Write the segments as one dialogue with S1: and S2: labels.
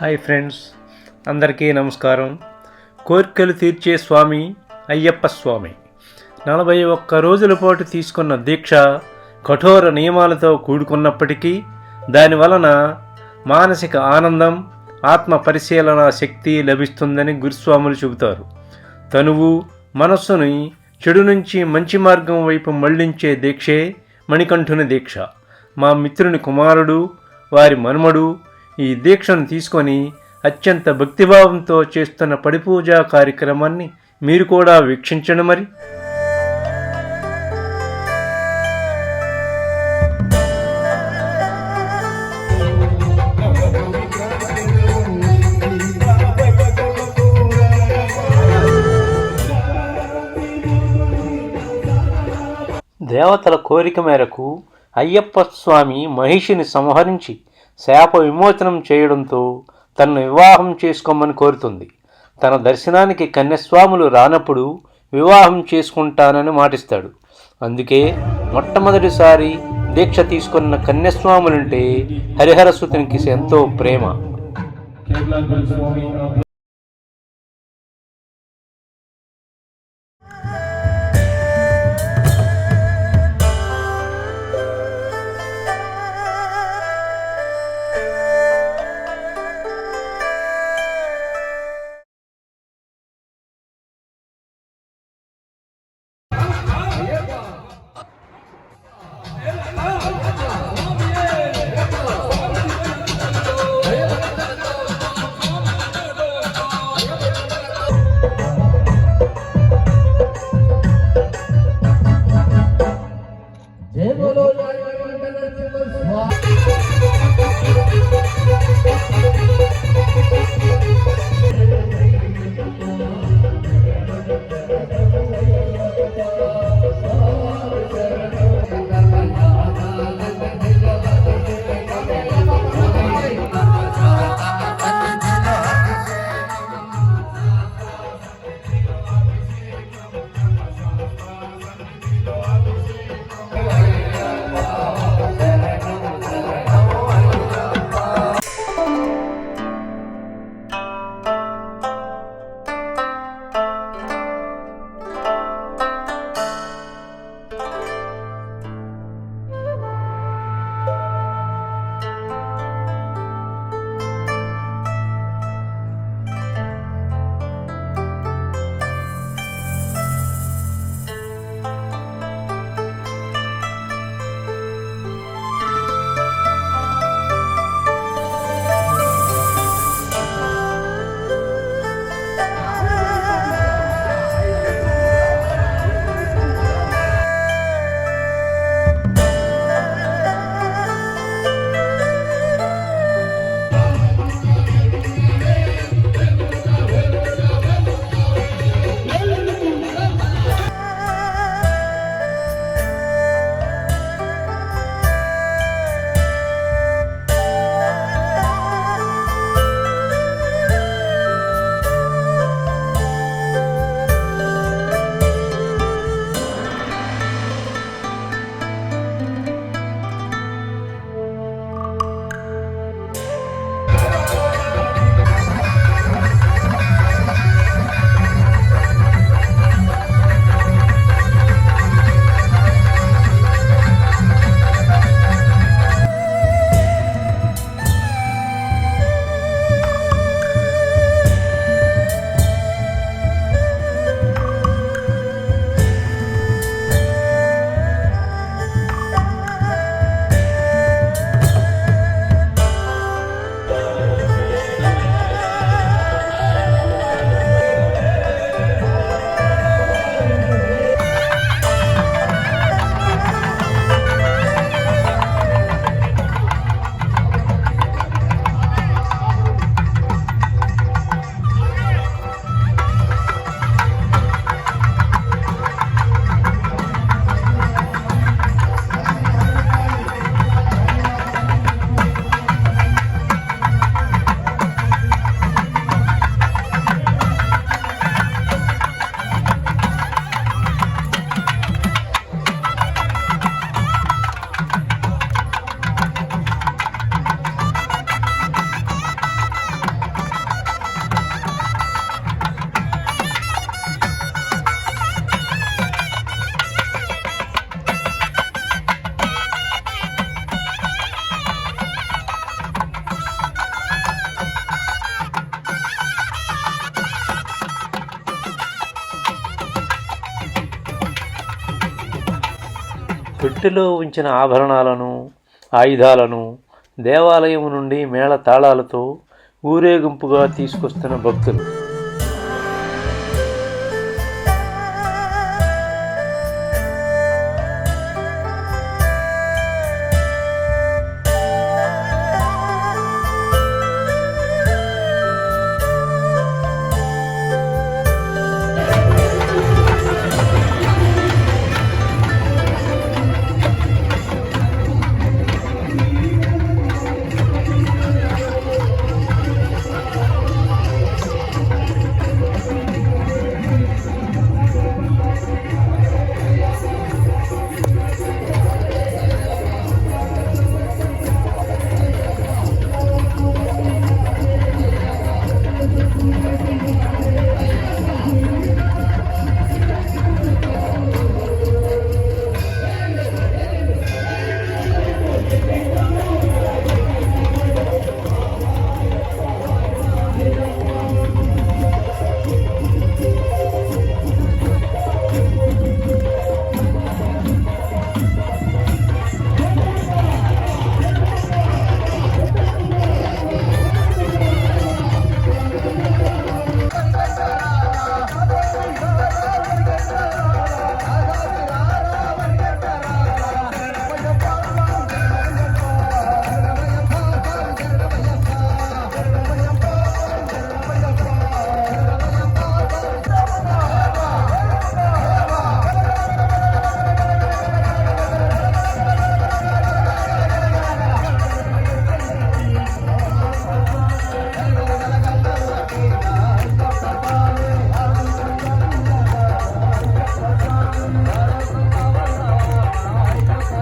S1: Hi friends అందరికీ నమస్కారం. కోరికలు తీర్చే స్వామి అయ్యప్ప స్వామి. నలభై ఒక్క రోజుల పాటు తీసుకున్న దీక్ష కఠోర నియమాలతో కూడుకున్నప్పటికీ దాని వలన మానసిక ఆనందం ఆత్మ పరిశీలన శక్తి లభిస్తుందని గురుస్వాములు చెబుతారు. తనువు మనస్సుని చెడు నుంచి మంచి మార్గం వైపు మళ్ళించే దీక్షే మణికంఠుని దీక్ష. మా మిత్రుని కుమారుడు వారి మనుమడు ఈ దీక్షను తీసుకొని అత్యంత భక్తిభావంతో చేస్తున్న పడిపూజా కార్యక్రమాన్ని మీరు కూడా వీక్షించండి మరి. దేవతల కోరిక మేరకు అయ్యప్ప స్వామి మహిషిని సంహరించి శాప విమోచనం చేయడంతో తనను వివాహం చేసుకోమని కోరుతుంది. తన దర్శనానికి కన్యస్వాములు రానప్పుడు వివాహం చేసుకుంటానని మాటిస్తాడు. అందుకే మొట్టమొదటిసారి దీక్ష తీసుకున్న కన్యస్వాములంటే హరిహరసుతునికి ఎంతో ప్రేమ. పెట్టెలో ఉంచిన ఆభరణాలను ఆయుధాలను దేవాలయం నుండి మేళ తాళాలతో ఊరేగింపుగా తీసుకొస్తున్న భక్తులు.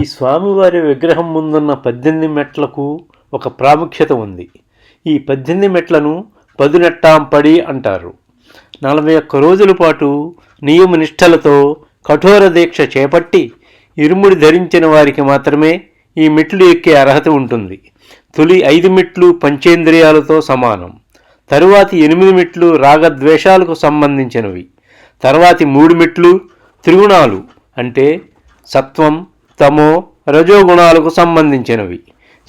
S1: ఈ స్వామివారి విగ్రహం ముందున్న పద్దెనిమిది మెట్లకు ఒక ప్రాముఖ్యత ఉంది. ఈ పద్దెనిమిది మెట్లను పదునెట్టాంపడి అంటారు. నలభై ఒక్క రోజుల పాటు నియమ నిష్టలతో కఠోర దీక్ష చేపట్టి ఇరుముడి ధరించిన వారికి మాత్రమే ఈ మెట్లు ఎక్కే అర్హత ఉంటుంది. తొలి ఐదు మెట్లు పంచేంద్రియాలతో సమానం. తరువాతి ఎనిమిది మెట్లు రాగద్వేషాలకు సంబంధించినవి. తర్వాతి మూడు మెట్లు త్రిగుణాలు అంటే సత్వం తమో రజోగుణాలకు సంబంధించినవి.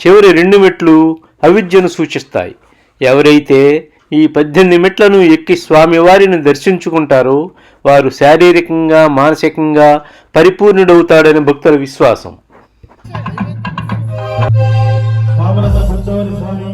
S1: చివరి రెండు మెట్లు అవిద్యను సూచిస్తాయి. ఎవరైతే ఈ పద్దెనిమిది మెట్లను ఎక్కి స్వామివారిని దర్శించుకుంటారో వారు శారీరకంగా మానసికంగా పరిపూర్ణుడవుతాడని భక్తుల విశ్వాసం.
S2: స్వామి.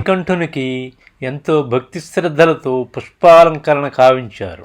S1: మణికంఠునికి ఎంతో భక్తి శ్రద్ధలతో పుష్పాలంకరణ కావించారు.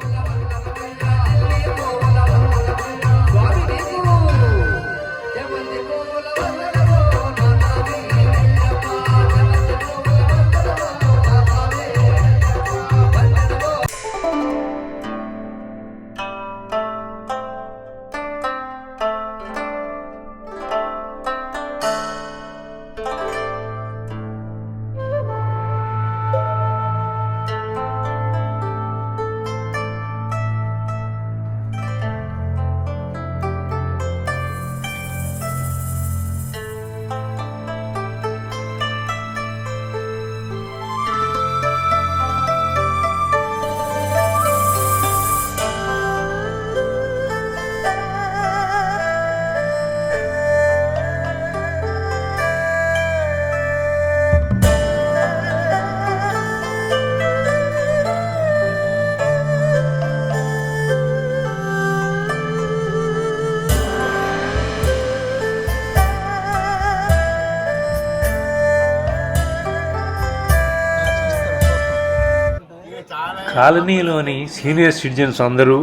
S1: కాలనీలోని సీనియర్ సిటిజన్స్ అందరూ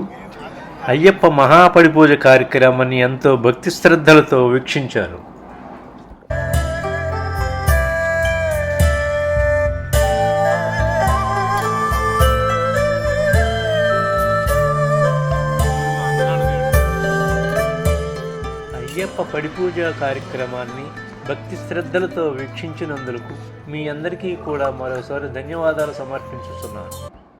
S1: అయ్యప్ప మహాపడిపూజ కార్యక్రమాన్ని ఎంతో భక్తి శ్రద్ధలతో వీక్షించారు. అయ్యప్ప పడిపూజ కార్యక్రమాన్ని భక్తి శ్రద్ధలతో వీక్షించినందుకు మీ అందరికీ కూడా మరోసారి ధన్యవాదాలు సమర్పించుతున్నాను.